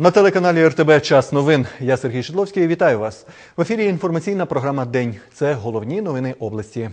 На телеканалі РТБ Час новин. Я Сергій Шидловський. Вітаю вас. В ефірі інформаційна програма День. Це головні новини області.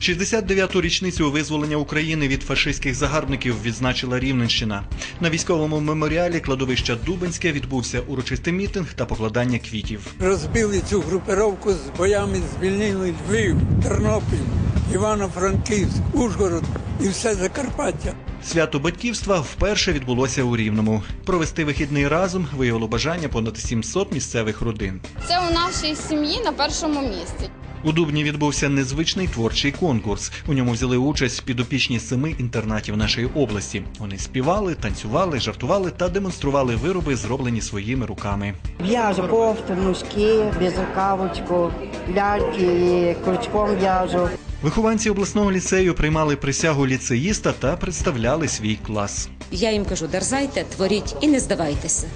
69-ту річницю визволення України від фашистських загарбників відзначила Рівненщина. На військовому меморіалі кладовища Дубенське відбувся урочистий мітинг та покладання квітів. Розбили цю групировку з боями, звільнили Львів, Тернопіль, Івано-Франківськ, Ужгород і все Закарпаття. Свято батьківства вперше відбулося у Рівному. Провести вихідний разом виявило бажання понад 700 місцевих родин. Це у нашій сім'ї на першому місці. У Дубні відбувся незвичний творчий конкурс. У ньому взяли участь підопічні семи інтернатів нашої області. Вони співали, танцювали, жартували та демонстрували вироби, зроблені своїми руками. В'яжу кофти, мушки, безрукавочку, ляльки, крючком в'яжу. Вихованці обласного ліцею приймали присягу ліцеїста та представляли свій клас. Я їм кажу, дерзайте, творіть і не здавайтеся.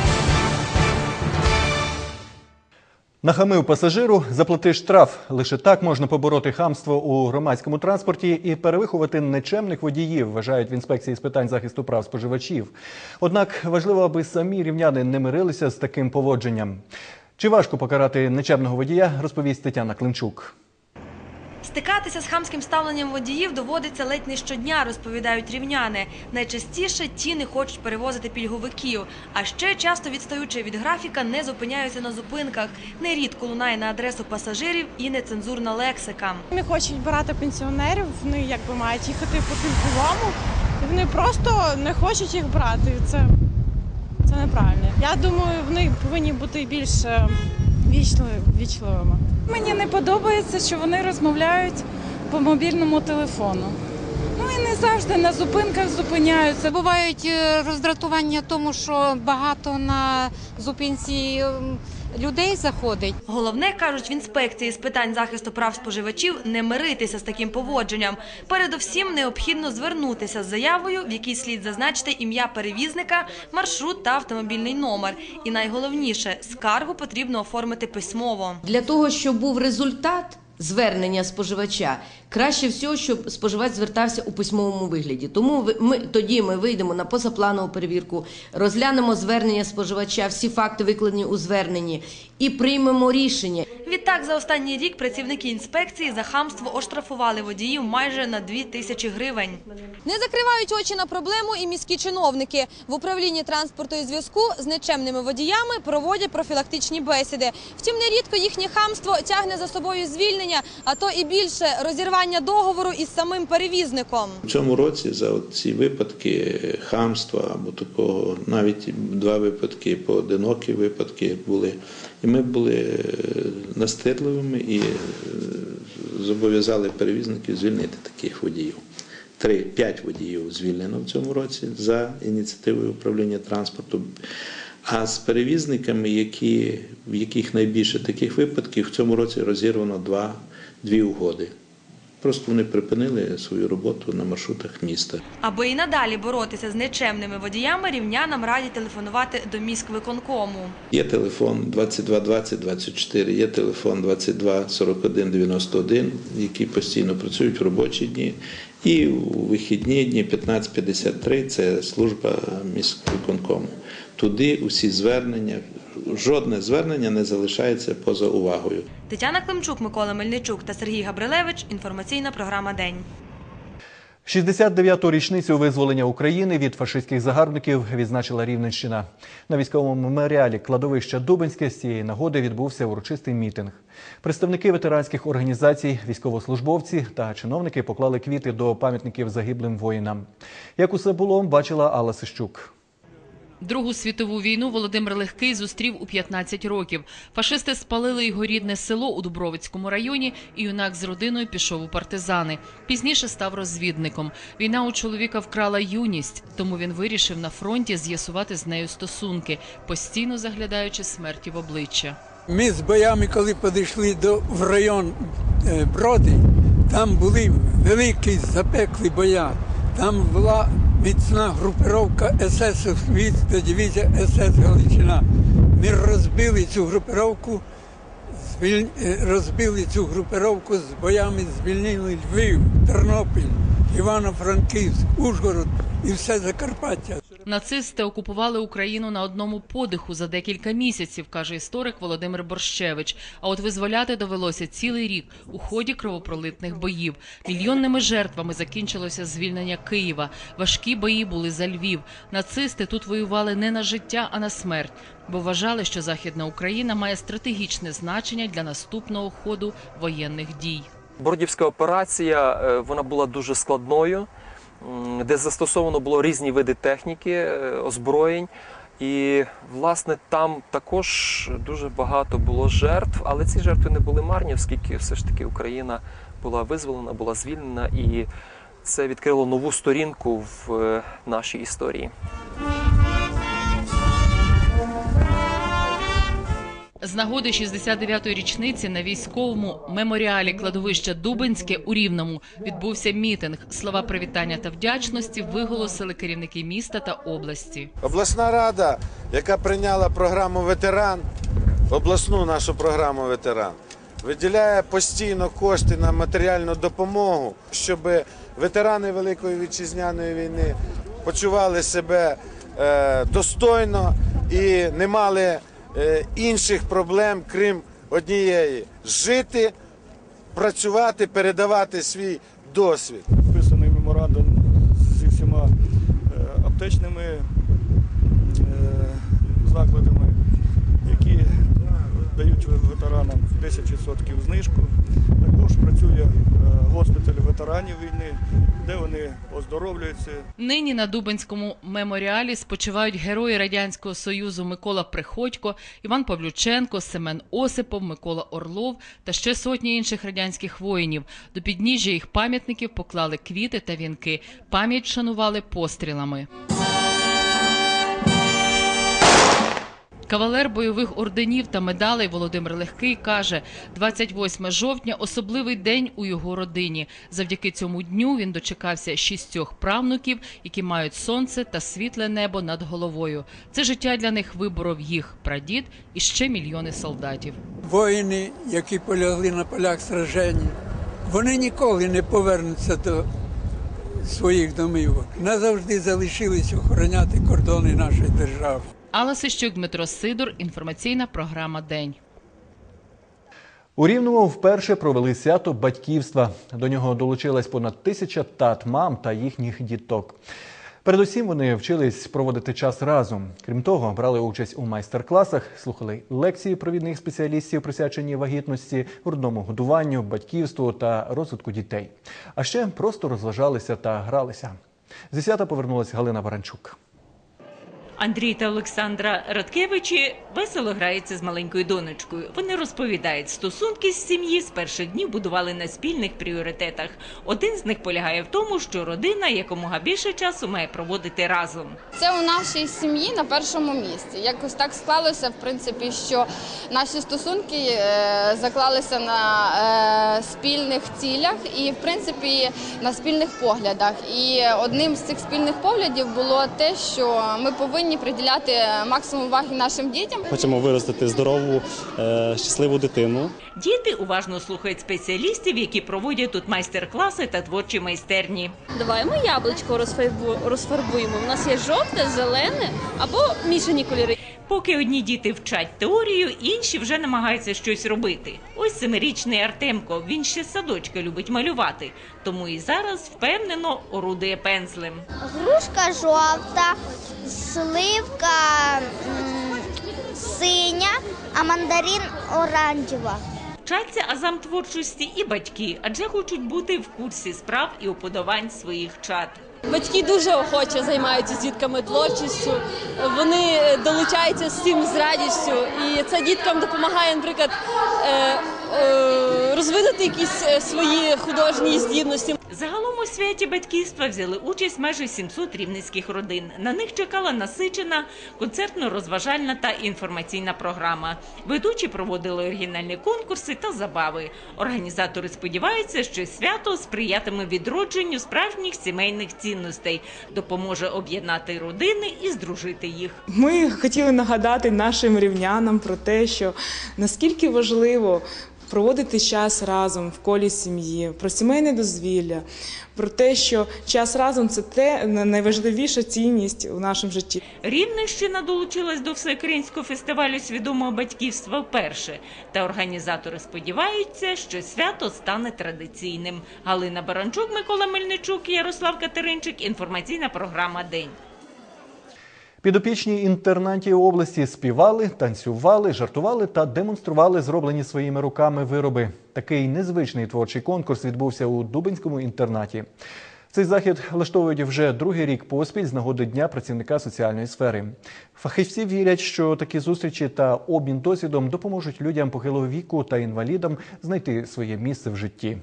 Нахамив пасажиру, заплати штраф. Лише так можна побороти хамство у громадському транспорті і перевиховати нечемних водіїв, вважають в інспекції з питань захисту прав споживачів. Однак важливо, аби самі рівняни не мирилися з таким поводженням. Чи важко покарати нечемного водія, розповість Тетяна Климчук. Стикатися з хамським ставленням водіїв доводиться ледь не щодня, розповідають рівняни. Найчастіше ті не хочуть перевозити пільговиків, а ще часто відстаючи від графіка, не зупиняються на зупинках. Нерідко лунає на адресу пасажирів і нецензурна лексика. Не хочуть брати пенсіонерів, вони якби мають їхати по пільговому, вони просто не хочуть їх брати. Це, це неправильно. Я думаю, вони повинні бути більш е, вічливі- вічливими. Мені не подобається, що вони розмовляють по мобільному телефону. Ну і не завжди на зупинках зупиняються. Бувають е, роздратування тому, що багато на зупинці ем, людей заходить. Головне, кажуть в інспекції з питань захисту прав споживачів, не миритися з таким поводженням. Передовсім необхідно звернутися з заявою, в якій слід зазначити ім'я перевізника, маршрут та автомобільний номер. І найголовніше, скаргу потрібно оформити письмово. Для того, щоб був результат звернення споживача, краще всього, щоб споживач звертався у письмовому вигляді. Тому ми тоді ми вийдемо на позапланову перевірку, розглянемо звернення споживача, всі факти викладені у зверненні і приймемо рішення. Відтак, за останній рік працівники інспекції за хамство оштрафували водіїв майже на 2 тисячі гривень. Не закривають очі на проблему і міські чиновники. В управлінні транспорту і зв'язку з нечемними водіями проводять профілактичні бесіди. Втім, нерідко їхнє хамство тягне за собою звільнення, а то і більше розірвання договору із самим перевізником. У цьому році за ці випадки хамства або такого, навіть два випадки, поодинокі випадки були. І ми були е, настирливими і е, зобов'язали перевізників звільнити таких водіїв. Три, п'ять водіїв звільнено в цьому році за ініціативою управління транспорту. А з перевізниками, які, в яких найбільше таких випадків, в цьому році розірвано два, дві угоди. Просто вони припинили свою роботу на маршрутах міста. Аби і надалі боротися з нечемними водіями, рівнянам радять телефонувати до міськвиконкому. Є телефон 22 20 24, є телефон 22 41 91, які постійно працюють в робочі дні. І у вихідні дні 1553 – це служба міськвиконкому. Туди усі звернення, жодне звернення не залишається поза увагою. Тетяна Климчук, Микола Мельничук та Сергій Габрилевич. Інформаційна програма День. 69-ту річницю визволення України від фашистських загарбників відзначила Рівненщина. На військовому меморіалі кладовища Дубенське з цієї нагоди відбувся урочистий мітинг. Представники ветеранських організацій, військовослужбовці та чиновники поклали квіти до пам'ятників загиблим воїнам. Як усе було, бачила Алла Сищук. Другу світову війну Володимир Легкий зустрів у 15 років. Фашисти спалили його рідне село у Дубровицькому районі, і юнак з родиною пішов у партизани. Пізніше став розвідником. Війна у чоловіка вкрала юність, тому він вирішив на фронті з'ясувати з нею стосунки, постійно заглядаючи смерті в обличчя. Ми з боями, коли підійшли до, в район е, Броди, там були великі запеклі боя. Там була міцна групировка СС та дивізія СС Галичина. Ми розбили цю групировку, е, розбили цю групировку з боями, звільнили Львів, Тернопіль, Івано-Франківськ, Ужгород і все Закарпаття. Нацисти окупували Україну на одному подиху за декілька місяців, каже історик Володимир Борщевич. А от визволяти довелося цілий рік у ході кровопролитних боїв. Мільйонними жертвами закінчилося звільнення Києва. Важкі бої були за Львів. Нацисти тут воювали не на життя, а на смерть, бо вважали, що Західна Україна має стратегічне значення для наступного ходу воєнних дій. Бородівська операція е, вона була дуже складною, де застосовано було різні види техніки, е, озброєнь. І, власне, там також дуже багато було жертв, але ці жертви не були марні, оскільки все ж таки Україна була визволена, була звільнена, і це відкрило нову сторінку в е, нашій історії. З нагоди 69-ї річниці на військовому меморіалі кладовища Дубинське у Рівному відбувся мітинг. Слова привітання та вдячності виголосили керівники міста та області. Обласна рада, яка прийняла програму ветеран, обласну нашу програму ветеран, виділяє постійно кошти на матеріальну допомогу, щоб ветерани Великої вітчизняної війни почували себе е, достойно і не мали інших проблем, крім однієї жити, працювати, передавати свій досвід. підписаний меморандум зі всіма е, аптечними е, закладами, які дають ветеранам 10% знижку. Також працює е, госпіталь ветеранів війни, де вони оздоровлюються. Нині на Дубинському меморіалі спочивають герої радянського союзу Микола Приходько, Іван Павлюченко, Семен Осипов, Микола Орлов та ще сотні інших радянських воїнів. До підніжжя їх пам'ятників поклали квіти та вінки. Пам'ять шанували пострілами. Кавалер бойових орденів та медалей Володимир Легкий каже, 28 жовтня – особливий день у його родині. Завдяки цьому дню він дочекався шістьох правнуків, які мають сонце та світле небо над головою. Це життя для них виборов їх прадід і ще мільйони солдатів. Воїни, які полягли на полях сражень, вони ніколи не повернуться до своїх домівок. Назавжди залишились охороняти кордони нашої держави. Алла Сищук, Дмитро Сидор. Інформаційна програма День. У Рівному вперше провели свято батьківства. До нього долучилась понад тисяча тат, мам та їхніх діток. Передусім вони вчились проводити час разом. Крім того, брали участь у майстер-класах, слухали лекції провідних спеціалістів, присвячені вагітності, грудному годуванню, батьківству та розвитку дітей. А ще просто розважалися та гралися. Зі свята повернулась Галина Баранчук. Андрій та Олександра Радкевичі весело граються з маленькою донечкою. Вони розповідають, стосунки з сім'ї з перших днів будували на спільних пріоритетах. Один з них полягає в тому, що родина якомога більше часу має проводити разом. Це у нашій сім'ї на першому місці. Якось так склалося, в принципі, що наші стосунки е, заклалися на е, спільних цілях і, в принципі, на спільних поглядах. І одним з цих спільних поглядів було те, що ми повинні приділяти максимум уваги нашим дітям. Хочемо виростити здорову, е, щасливу дитину. Діти уважно слухають спеціалістів, які проводять тут майстер-класи та творчі майстерні. Давай ми яблучко розфарбуємо. У нас є жовте, зелене або мішані кольори. Поки одні діти вчать теорію, інші вже намагаються щось робити. Ось семирічний Артемко. Він ще з садочка любить малювати, тому і зараз впевнено орудує пензлем. Грушка жовта, сливка синя, а мандарин оранжева. Вчаться азам творчості і батьки, адже хочуть бути в курсі справ і уподобань своїх чад. Батьки дуже охоче займаються з дітками творчістю. Вони долучаються з цим з радістю, і це діткам допомагає, наприклад, е, е, розвинути якісь е, свої художні здібності. У святі батьківства взяли участь майже 700 рівненських родин. На них чекала насичена концертно-розважальна та інформаційна програма. Ведучі проводили оригінальні конкурси та забави. Організатори сподіваються, що свято сприятиме відродженню справжніх сімейних цінностей, допоможе об'єднати родини і здружити їх. Ми хотіли нагадати нашим рівнянам про те, що наскільки важливо проводити час разом в колі сім'ї, про сімейне дозвілля, про те, що час разом це те найважливіша цінність у нашому житті. Рівненщина долучилась до всеукраїнського фестивалю свідомого батьківства вперше. Та організатори сподіваються, що свято стане традиційним. Галина Баранчук, Микола Мельничук, Ярослав Катеринчик. Інформаційна програма День. Підопічні інтернатів області співали, танцювали, жартували та демонстрували зроблені своїми руками вироби. Такий незвичний творчий конкурс відбувся у Дубинському інтернаті. Цей захід влаштовують вже другий рік поспіль з нагоди Дня працівника соціальної сфери. Фахівці вірять, що такі зустрічі та обмін досвідом допоможуть людям похилого віку та інвалідам знайти своє місце в житті.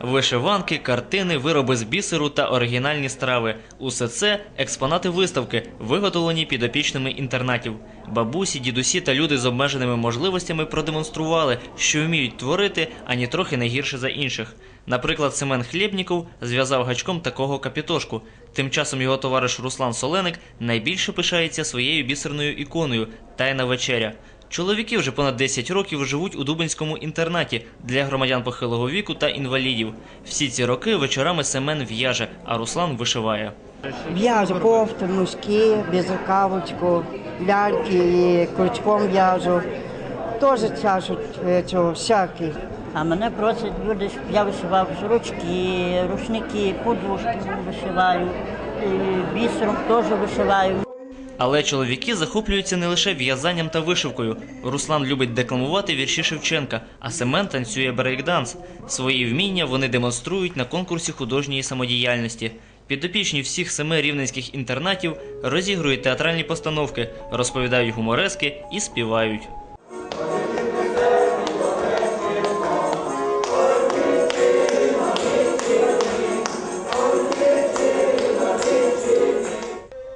Вишиванки, картини, вироби з бісеру та оригінальні страви – усе це експонати виставки, виготовлені підопічними інтернатів. Бабусі, дідусі та люди з обмеженими можливостями продемонстрували, що вміють творити, ані трохи не гірше за інших. Наприклад, Семен Хлєбніков зв'язав гачком такого капітошку. Тим часом його товариш Руслан Соленик найбільше пишається своєю бісерною іконою «Тайна вечеря». Чоловіки вже понад 10 років живуть у Дубинському інтернаті для громадян похилого віку та інвалідів. Всі ці роки вечорами Семен в'яже, а Руслан вишиває. В'яжу кофти, носки, безрукавочку, ляльки, і крючком в'яжу. Теж чашу е, цього, всякий. А мене просять люди, щоб я вишивав ручки, рушники, подушки вишиваю, бісером теж вишиваю. Але чоловіки захоплюються не лише в'язанням та вишивкою. Руслан любить декламувати вірші Шевченка, а Семен танцює брейкданс. Свої вміння вони демонструють на конкурсі художньої самодіяльності. Підопічні всіх семи рівненських інтернатів розігрують театральні постановки, розповідають гуморески і співають.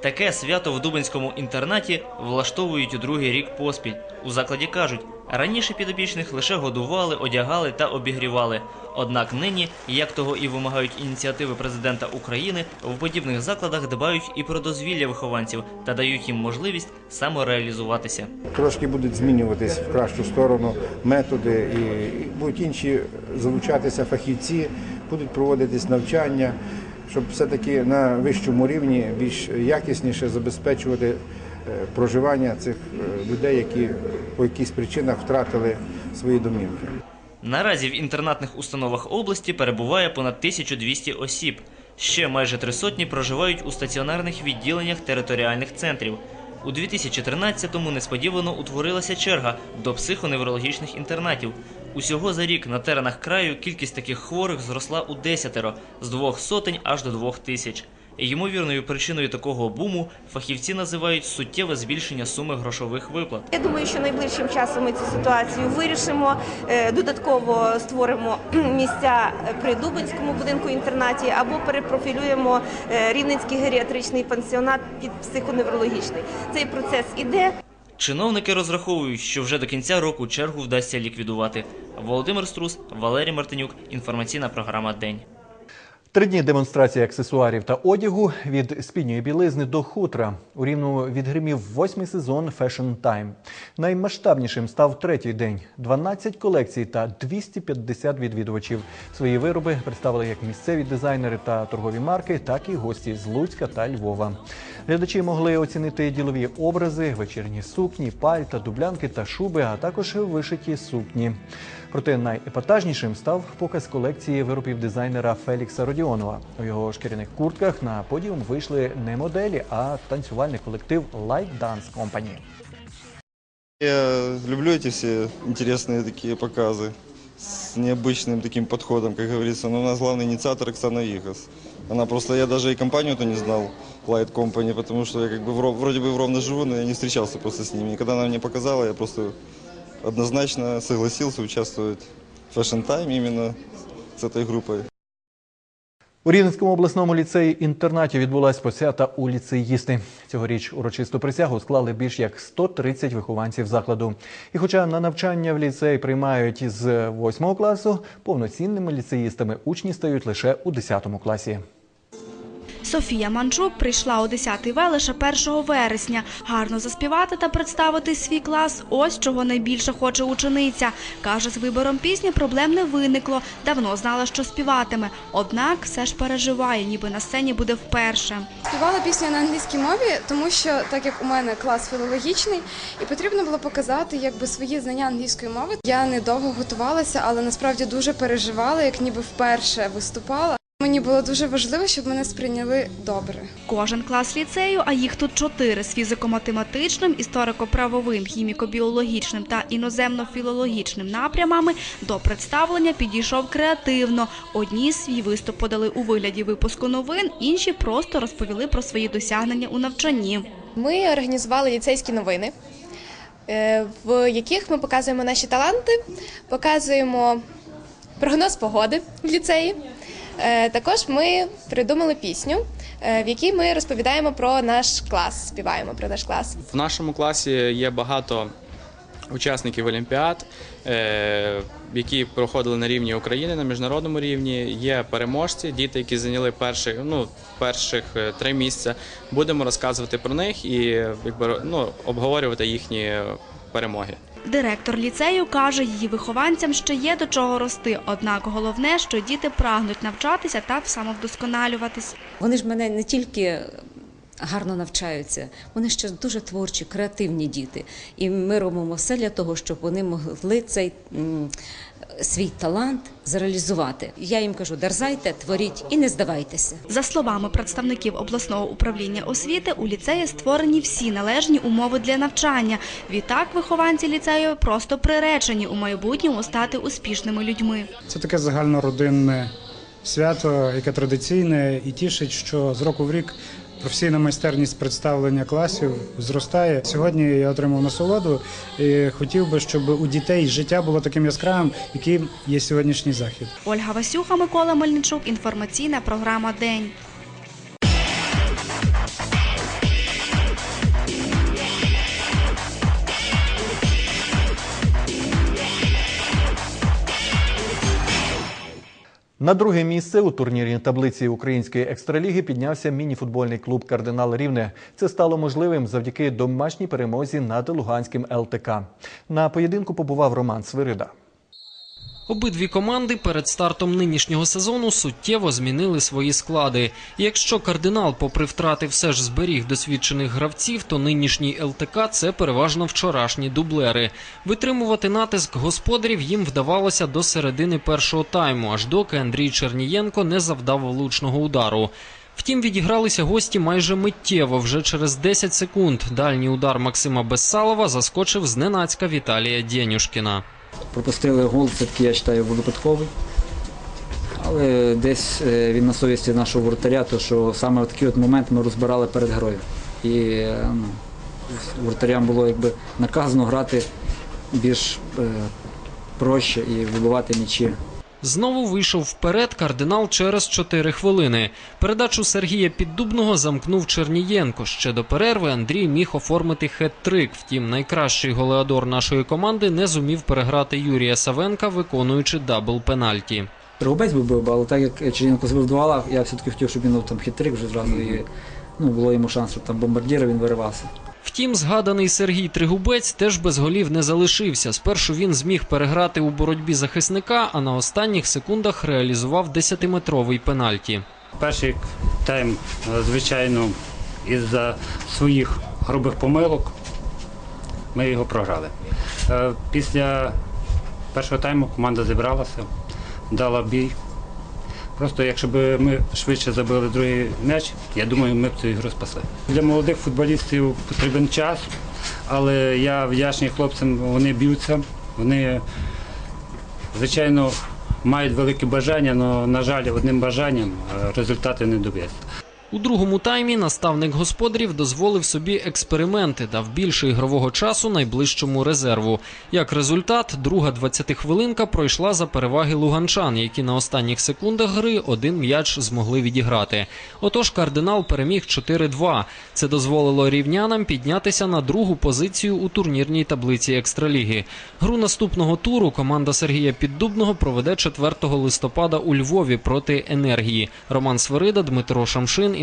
Таке свято в Дубинському інтернаті влаштовують другий рік поспіль. У закладі кажуть, раніше підопічних лише годували, одягали та обігрівали. Однак нині, як того і вимагають ініціативи президента України, в подібних закладах дбають і про дозвілля вихованців та дають їм можливість самореалізуватися. Трошки будуть змінюватись в кращу сторону методи, і будуть інші залучатися фахівці, будуть проводитись навчання, щоб все-таки на вищому рівні більш якісніше забезпечувати е, проживання цих е, людей, які по якихось причинах втратили свої домівки. Наразі в інтернатних установах області перебуває понад 1200 осіб. Ще майже три сотні проживають у стаціонарних відділеннях територіальних центрів. У 2013-му несподівано утворилася черга до психоневрологічних інтернатів. Усього за рік на теренах краю кількість таких хворих зросла у десятеро з двох сотень аж до двох тисяч. Ймовірною причиною такого буму фахівці називають суттєве збільшення суми грошових виплат. Я думаю, що найближчим часом ми цю ситуацію вирішимо. Е, Додатково створимо місця при Дубинському будинку інтернаті або перепрофілюємо е, Рівненський геріатричний пансіонат під психоневрологічний. Цей процес іде. Чиновники розраховують, що вже до кінця року чергу вдасться ліквідувати. Володимир Струс, Валерій Мартинюк. Інформаційна програма День. Три дні демонстрації аксесуарів та одягу від спідньої білизни до хутра. У Рівному відгримів восьмий сезон Fashion Time. Наймасштабнішим став третій день. 12 колекцій та 250 відвідувачів. Свої вироби представили як місцеві дизайнери та торгові марки, так і гості з Луцька та Львова. Глядачі могли оцінити ділові образи, вечірні сукні, пальта, дублянки та шуби, а також вишиті сукні. Проте найепатажнішим став показ колекції виробів дизайнера Фелікса Родіонова. У його шкіряних куртках на подіум вийшли не моделі, а танцювальний колектив Light Dance Company. Я люблю эти все интересные такие показы с необычным таким подходом, как говорится. Но у нас главный инициатор Оксана Ихас. Она просто, я даже и компанию-то не знал, Light Company, потому что я как бы в Ров- вроде бы в Ровно живу, но я не встречался просто с ними. И когда она мне показала, я просто однозначно согласился участвовать в Fashion Time именно с этой группой. У Рівненському обласному ліцеї інтернаті відбулась посвята у ліцеїсти. Цьогоріч урочисту присягу склали більш як 130 вихованців закладу. І хоча на навчання в ліцей приймають з 8 класу, повноцінними ліцеїстами учні стають лише у 10 класі. Софія Манчук прийшла у 10-й В лише 1 вересня. Гарно заспівати та представити свій клас – ось чого найбільше хоче учениця. Каже, з вибором пісні проблем не виникло. Давно знала, що співатиме. Однак все ж переживає, ніби на сцені буде вперше. Співала пісню на англійській мові, тому що так як у мене клас філологічний, і потрібно було показати якби свої знання англійської мови. Я недовго готувалася, але насправді дуже переживала, як ніби вперше виступала. Мені було дуже важливо, щоб мене сприйняли добре. Кожен клас ліцею, а їх тут чотири з фізико-математичним, історико-правовим, хіміко-біологічним та іноземно-філологічним напрямами до представлення підійшов креативно. Одні свій виступ подали у вигляді випуску новин, інші просто розповіли про свої досягнення у навчанні. Ми організували ліцейські новини, е, в яких ми показуємо наші таланти, показуємо прогноз погоди в ліцеї. Е, Також ми придумали пісню, е, в якій ми розповідаємо про наш клас, співаємо про наш клас. В нашому класі є багато учасників олімпіад, е, які проходили на рівні України, на міжнародному рівні. Є переможці, діти, які зайняли перших, ну, перших три місця. Будемо розказувати про них і якби, ну, обговорювати їхні перемоги. Директор ліцею каже, її вихованцям ще є до чого рости. Однак головне, що діти прагнуть навчатися та самовдосконалюватись. Вони ж мене не тільки гарно навчаються, вони ще дуже творчі, креативні діти. І ми робимо все для того, щоб вони могли цей свій талант зреалізувати. Я їм кажу: дерзайте, творіть і не здавайтеся. За словами представників обласного управління освіти, у ліцеї створені всі належні умови для навчання. Відтак, вихованці ліцею просто приречені у майбутньому стати успішними людьми. Це таке загальнородинне свято, яке традиційне і тішить, що з року в рік професійна майстерність представлення класів зростає. Сьогодні я отримав насолоду і хотів би, щоб у дітей життя було таким яскравим, яким є сьогоднішній захід. Ольга Васюха, Микола Мельничук. Інформаційна програма День. На друге місце у турнірній таблиці української екстраліги піднявся мініфутбольний клуб Кардинал Рівне. Це стало можливим завдяки домашній перемозі над Луганським ЛТК. На поєдинку побував Роман Свирида. Обидві команди перед стартом нинішнього сезону суттєво змінили свої склади. Якщо кардинал, попри втрати, все ж зберіг досвідчених гравців, то нинішній ЛТК це переважно вчорашні дублери. Витримувати натиск господарів їм вдавалося до середини першого тайму, аж доки Андрій Чернієнко не завдав влучного удару. Втім, відігралися гості майже миттєво. Вже через 10 секунд дальній удар Максима Бессалова заскочив зненацька Віталія Дєнюшкіна. Пропустили гол, це такий, я вважаю, випадковий. Але десь е, він на совісті нашого воротаря, то що саме в такий от момент ми розбирали перед грою. І е, ну, воротарям було якби наказано грати більш е, проще і вибивати м'ячі. Знову вийшов вперед кардинал через 4 хвилини. Передачу Сергія Піддубного замкнув Чернієнко. Ще до перерви Андрій міг оформити хет-трик. Втім, найкращий голеадор нашої команди не зумів переграти Юрія Савенка, виконуючи дабл пенальті. Дрогобець би бив, але так як Черненко забив два я все-таки хотів, щоб він там хитрик вже зразу і ну, було йому шанс, щоб там бомбардіра він виривався. Втім, згаданий Сергій Тригубець теж без голів не залишився. Спершу він зміг переграти у боротьбі захисника, а на останніх секундах реалізував 10-метровий пенальті. Перший тайм, звичайно, із-за своїх грубих помилок ми його програли. Е, Після першого тайму команда зібралася, дала бій. Просто якщо б ми швидше забили другий м'яч, я думаю, ми б цю ігру спасли. Для молодих футболістів потрібен час, але я вдячний хлопцям, вони б'ються, вони, звичайно, мають велике бажання, але, на жаль, одним бажанням результати не доб'ється. У другому таймі наставник господарів дозволив собі експерименти, дав більше ігрового часу найближчому резерву. Як результат, друга 20-хвилинка пройшла за переваги луганчан, які на останніх секундах гри один м'яч змогли відіграти. Отож, кардинал переміг 4-2. Це дозволило рівнянам піднятися на другу позицію у турнірній таблиці екстраліги. Гру наступного туру команда Сергія Піддубного проведе 4 листопада у Львові проти енергії. Роман Свирида, Дмитро Шамшин.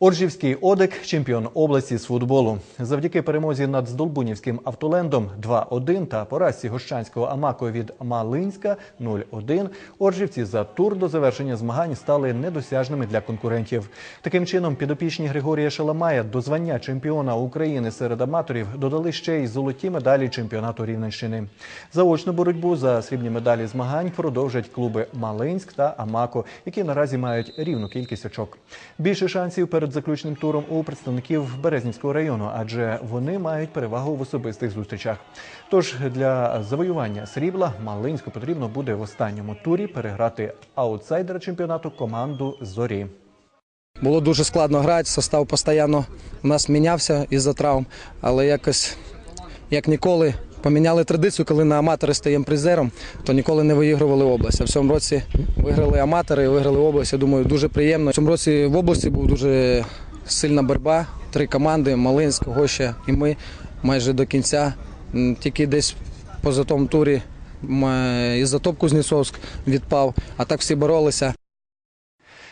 Оржівський Одек – чемпіон області з футболу. Завдяки перемозі над Здолбунівським автолендом 2-1 та поразці Гощанського Амако від Малинська 0-1, Оржівці за тур до завершення змагань стали недосяжними для конкурентів. Таким чином, підопічні Григорія Шаламая до звання чемпіона України серед аматорів додали ще й золоті медалі чемпіонату Рівненщини. Заочну боротьбу за срібні медалі змагань продовжать клуби Малинськ та Амако, які наразі мають рівну кількість очок. Більше шансів перед заключним туром у представників Березнівського району, адже вони мають перевагу в особистих зустрічах. Тож для завоювання срібла Малинську потрібно буде в останньому турі переграти аутсайдера чемпіонату команду Зорі. Було дуже складно грати, состав постійно у нас мінявся із-за травм, але якось як ніколи поміняли традицію, коли на аматори стаємо призером, то ніколи не виігрували область. А в цьому році виграли аматори, виграли область. Я думаю, дуже приємно. В цьому році в області був дуже сильна боротьба. Три команди Малинськ, Гоща і ми майже до кінця. Тільки десь поза тому турі м, із-за топ відпав, а так всі боролися.